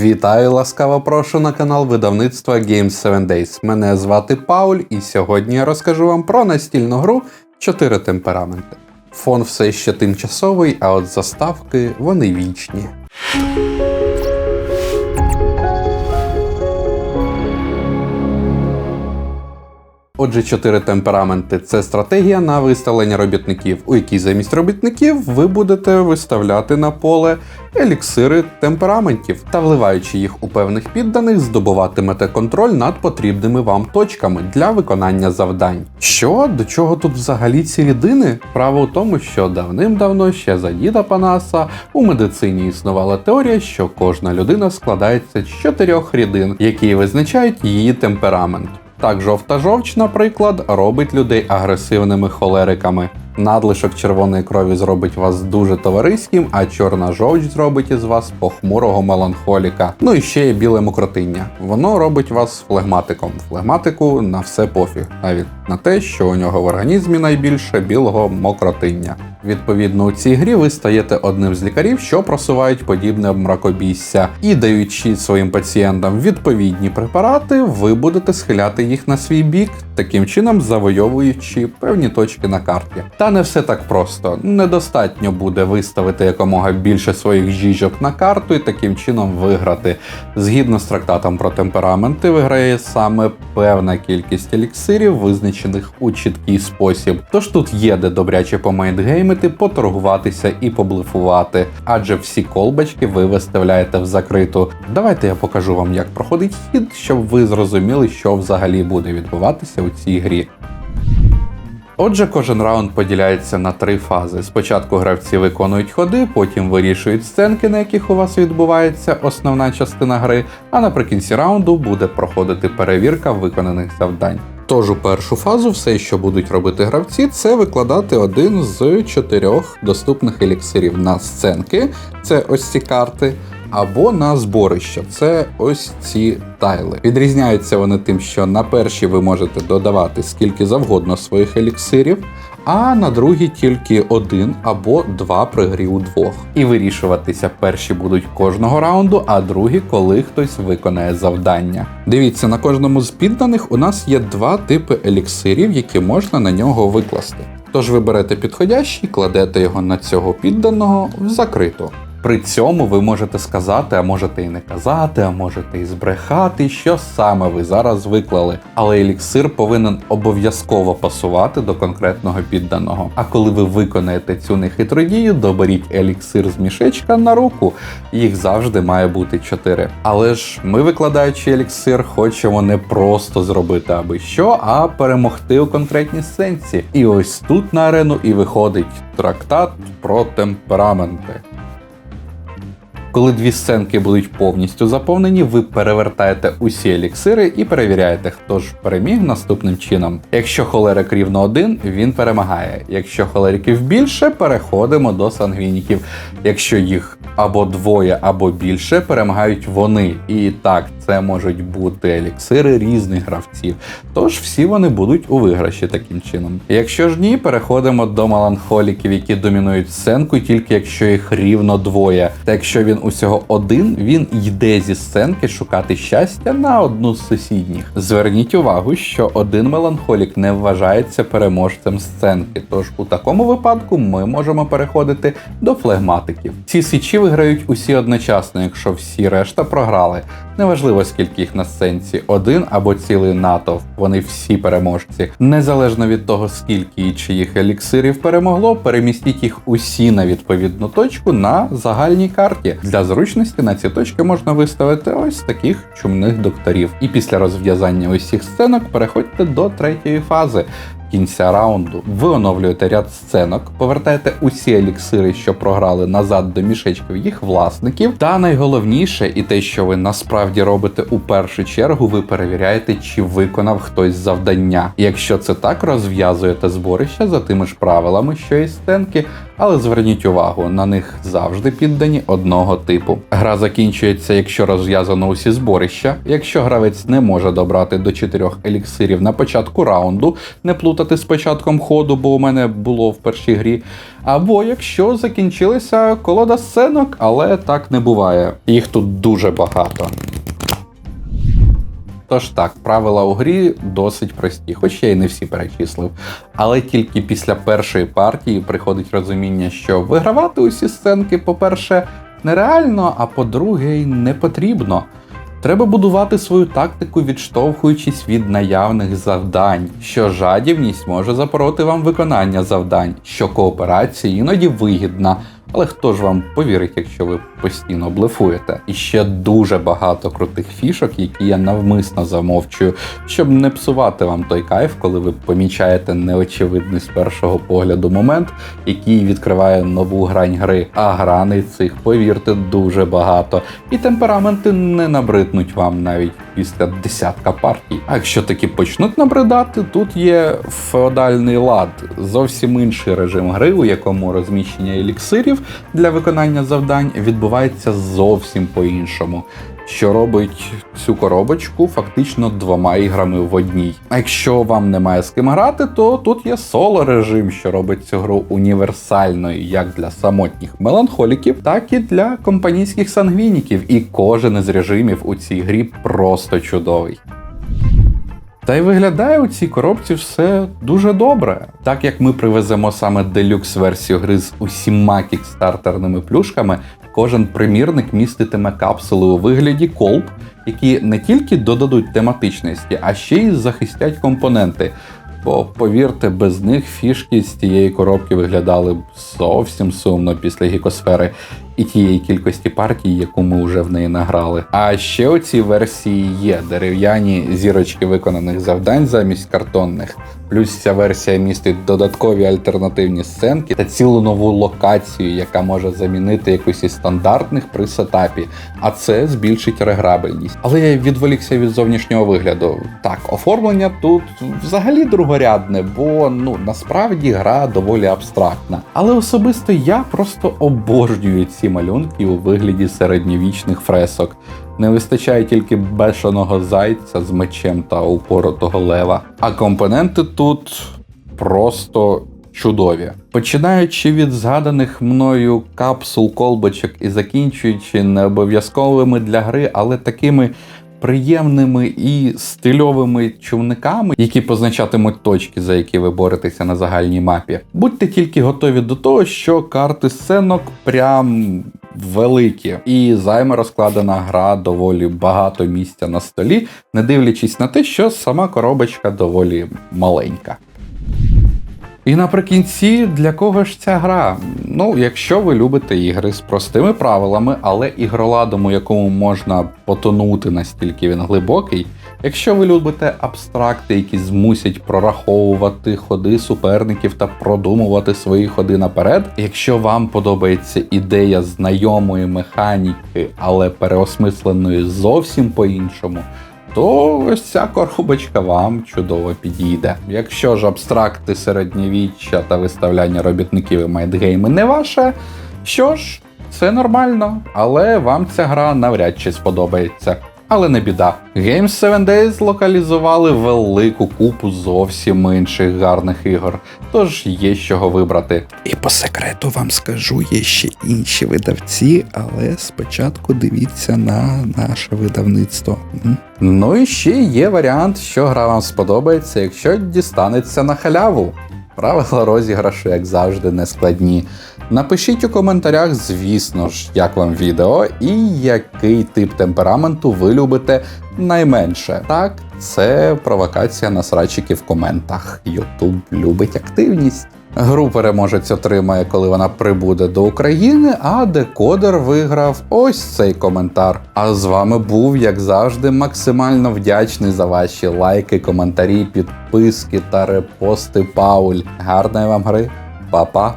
Вітаю, ласкаво прошу на канал видавництва Games 7 Days. Мене звати Пауль, і сьогодні я розкажу вам про настільну гру 4 темпераменти. Фон все ще тимчасовий, а от заставки вони вічні. Отже, чотири темпераменти це стратегія на виставлення робітників, у якій замість робітників ви будете виставляти на поле еліксири темпераментів та вливаючи їх у певних підданих, здобуватимете контроль над потрібними вам точками для виконання завдань. Що до чого тут взагалі ці рідини? Право у тому, що давним-давно ще за діда Панаса у медицині існувала теорія, що кожна людина складається з чотирьох рідин, які визначають її темперамент. Так, жовта жовч, наприклад, робить людей агресивними холериками. Надлишок червоної крові зробить вас дуже товариським, а чорна жовч зробить із вас похмурого меланхоліка. Ну і ще є біле мокротиння. Воно робить вас флегматиком. Флегматику на все пофіг, навіть на те, що у нього в організмі найбільше білого мокротиння. Відповідно, у цій грі ви стаєте одним з лікарів, що просувають подібне мракобісся, і даючи своїм пацієнтам відповідні препарати, ви будете схиляти їх на свій бік, таким чином завойовуючи певні точки на карті. Та не все так просто. Недостатньо буде виставити якомога більше своїх жіжок на карту і таким чином виграти. Згідно з трактатом про темпераменти, виграє саме певна кількість еліксирів, визначених у чіткий спосіб. Тож тут є де добряче помейдгеймити, поторгуватися і поблифувати, адже всі колбочки ви виставляєте в закриту. Давайте я покажу вам, як проходить хід, щоб ви зрозуміли, що взагалі буде відбуватися у цій грі. Отже, кожен раунд поділяється на три фази. Спочатку гравці виконують ходи, потім вирішують сценки, на яких у вас відбувається основна частина гри, а наприкінці раунду буде проходити перевірка виконаних завдань. Тож у першу фазу все, що будуть робити гравці, це викладати один з чотирьох доступних еліксирів на сценки, це ось ці карти, або на зборище, це ось ці тайли. Відрізняються вони тим, що на перші ви можете додавати скільки завгодно своїх еліксирів, а на другі тільки один або два при грі у двох. І вирішуватися перші будуть кожного раунду, а другі, коли хтось виконає завдання. Дивіться, на кожному з підданих у нас є два типи еліксирів, які можна на нього викласти. Тож ви берете підходящий, кладете його на цього підданого в закриту. При цьому ви можете сказати, а можете і не казати, а можете і збрехати, що саме ви зараз виклали. Але еліксир повинен обов'язково пасувати до конкретного підданого. А коли ви виконаєте цю нехитру дію, доберіть еліксир з мішечка на руку. Їх завжди має бути 4. Але ж ми, викладаючи еліксир, хочемо не просто зробити аби що, а перемогти у конкретній сенсі. І ось тут на арену і виходить трактат про темпераменти. Коли дві сценки будуть повністю заповнені, ви перевертаєте усі еліксири і перевіряєте, хто ж переміг наступним чином. Якщо холерик рівно один, він перемагає. Якщо холериків більше, переходимо до сангвініків. Якщо їх або двоє, або більше, перемагають вони. І так, це можуть бути еліксири різних гравців. Тож всі вони будуть у виграші таким чином. Якщо ж ні, переходимо до меланхоліків, які домінують сценку, тільки якщо їх рівно двоє. Та якщо він усього один, він йде зі сценки шукати щастя на одну з сусідніх. Зверніть увагу, що один меланхолік не вважається переможцем сценки. Тож у такому випадку ми можемо переходити до флегматиків. Ці січі виграють усі одночасно, якщо всі решта програли. Неважливо, скільки їх на сценці, один або цілий натовп, вони всі переможці. Незалежно від того, скільки і чиїх еліксирів перемогло, перемістіть їх усі на відповідну точку на загальній карті. Для зручності на ці точки можна виставити ось таких чумних докторів. І після розв'язання усіх сценок переходьте до третьої фази. Кінця раунду ви оновлюєте ряд сценок, повертаєте усі еліксири, що програли назад до мішечків їх власників. Та найголовніше, і те, що ви насправді робите у першу чергу, ви перевіряєте, чи виконав хтось завдання. Якщо це так, розв'язуєте зборище за тими ж правилами, що і сценки. Але зверніть увагу, на них завжди піддані одного типу. Гра закінчується, якщо розв'язано усі зборища. Якщо гравець не може добрати до чотирьох еліксирів на початку раунду, не плутати з початком ходу, бо у мене було в першій грі. Або якщо закінчилася колода сценок, але так не буває. Їх тут дуже багато. Тож так, правила у грі досить прості, хоч я й не всі перечислив. Але тільки після першої партії приходить розуміння, що вигравати усі сценки, по-перше, нереально, а по-друге, й не потрібно. Треба будувати свою тактику, відштовхуючись від наявних завдань, що жадібність може запороти вам виконання завдань, що кооперація іноді вигідна. Але хто ж вам повірить, якщо ви постійно блефуєте? І ще дуже багато крутих фішок, які я навмисно замовчую, щоб не псувати вам той кайф, коли ви помічаєте неочевидний з першого погляду момент, який відкриває нову грань гри. А граней цих, повірте, дуже багато. І темпераменти не набриднуть вам навіть після десятка партій. А якщо таки почнуть набридати, тут є феодальний лад, зовсім інший режим гри, у якому розміщення еліксирів для виконання завдань відбувається зовсім по-іншому. Що робить цю коробочку фактично двома іграми в одній. А якщо вам немає з ким грати, то тут є соло режим, що робить цю гру універсальною як для самотніх меланхоліків, так і для компанійських сангвініків. І кожен із режимів у цій грі просто чудовий. Та й виглядає у цій коробці все дуже добре. Так як ми привеземо саме делюкс версію гри з усіма кікстартерними плюшками, кожен примірник міститиме капсули у вигляді колб, які не тільки додадуть тематичності, а ще й захистять компоненти. Бо повірте, без них фішки з тієї коробки виглядали б зовсім сумно після гікосфери і тієї кількості партій, яку ми вже в неї награли. А ще у цій версії є дерев'яні зірочки виконаних завдань замість картонних. Плюс ця версія містить додаткові альтернативні сценки та цілу нову локацію, яка може замінити якусь із стандартних при сетапі, а це збільшить реграбельність. Але я відволікся від зовнішнього вигляду. Так, оформлення тут взагалі другорядне, бо ну насправді гра доволі абстрактна. Але особисто я просто обожнюю ці малюнки у вигляді середньовічних фресок. Не вистачає тільки бешеного зайця з мечем та упоротого лева. А компоненти тут просто чудові. Починаючи від згаданих мною капсул, колбочок і закінчуючи не обов'язковими для гри, але такими. Приємними і стильовими човниками, які позначатимуть точки, за які ви боретеся на загальній мапі. Будьте тільки готові до того, що карти сценок прям великі, і займе розкладена гра доволі багато місця на столі, не дивлячись на те, що сама коробочка доволі маленька. І наприкінці для кого ж ця гра? Ну, якщо ви любите ігри з простими правилами, але ігроладом, у якому можна потонути настільки він глибокий. Якщо ви любите абстракти, які змусять прораховувати ходи суперників та продумувати свої ходи наперед. Якщо вам подобається ідея знайомої механіки, але переосмисленої зовсім по-іншому, то ось ця коробочка вам чудово підійде. Якщо ж абстракти середньовіччя та виставляння робітників і майдгейми не ваше, що ж, це нормально, але вам ця гра навряд чи сподобається. Але не біда. Games 7 Days локалізували велику купу зовсім інших гарних ігор, тож є з чого вибрати. І по секрету вам скажу, є ще інші видавці, але спочатку дивіться на наше видавництво. Ну і ще є варіант, що гра вам сподобається, якщо дістанеться на халяву. Правила розіграшу, як завжди, не складні. Напишіть у коментарях, звісно ж, як вам відео і який тип темпераменту ви любите найменше. Так, це провокація на срачики в коментах. Ютуб любить активність. Гру переможець отримає, коли вона прибуде до України, а декодер виграв ось цей коментар. А з вами був, як завжди, максимально вдячний за ваші лайки, коментарі, підписки та репости Пауль. Гарної вам гри, Па-па!